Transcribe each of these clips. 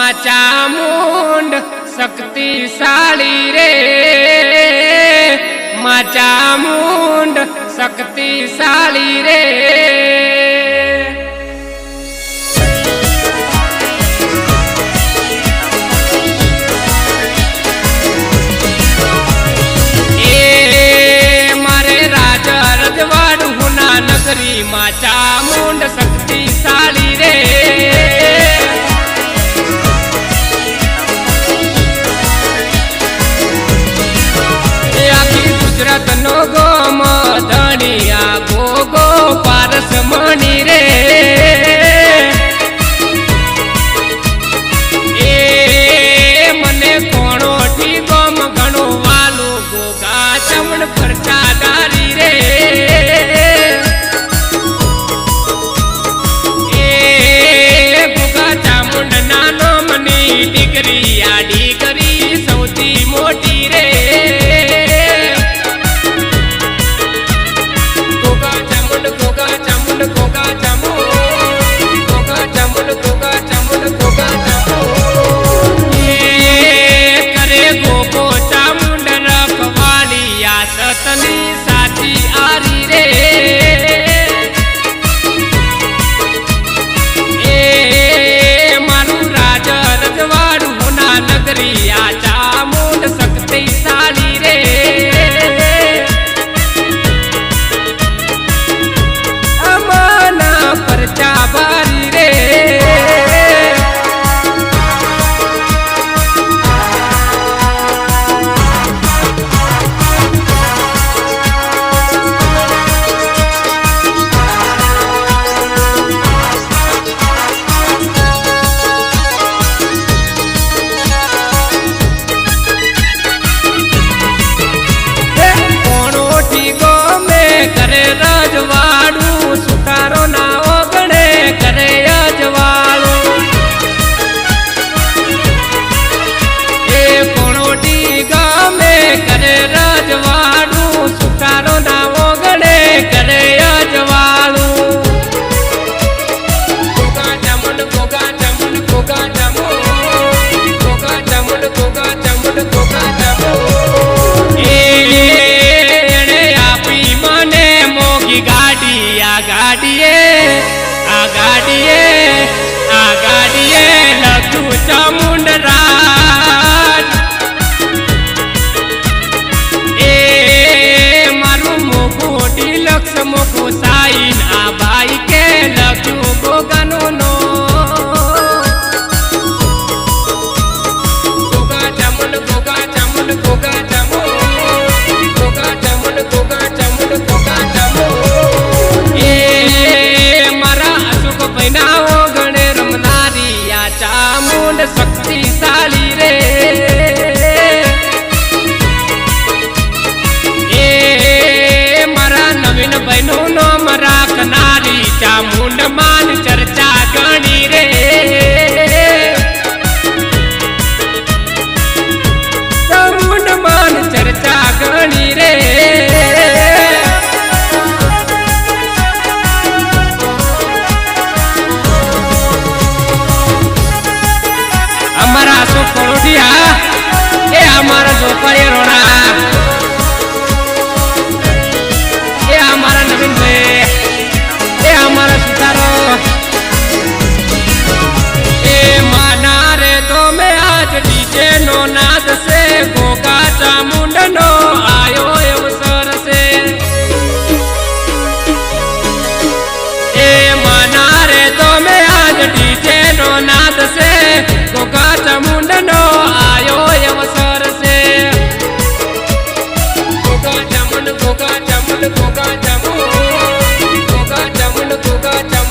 વાચા મુંડ શક્તિશાળી રે. માચા મુંડ શક્તિશાળી રે. નગરી માં ચામુંડ શક્તિશાળી રે. टिकरी दरिया રે રાજવાડું સુતારો ના આ ગાડીએ આ ગાડીએ લખું એ મારું મોકું ડિલક્ષ મોકું માન ચર્ચા ગણી રે. ગુણમાન ચર્ચા ગણી રે. અમારા સુપોડિયા એ અમારા જોપરે રોણા.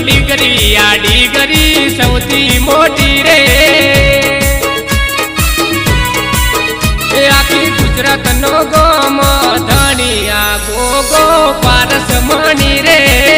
કારીગરી સૌથી મોટી રે. આખી ગુજરાત નો ગોમ ધણિયા ગોગો પારસ મણી રે.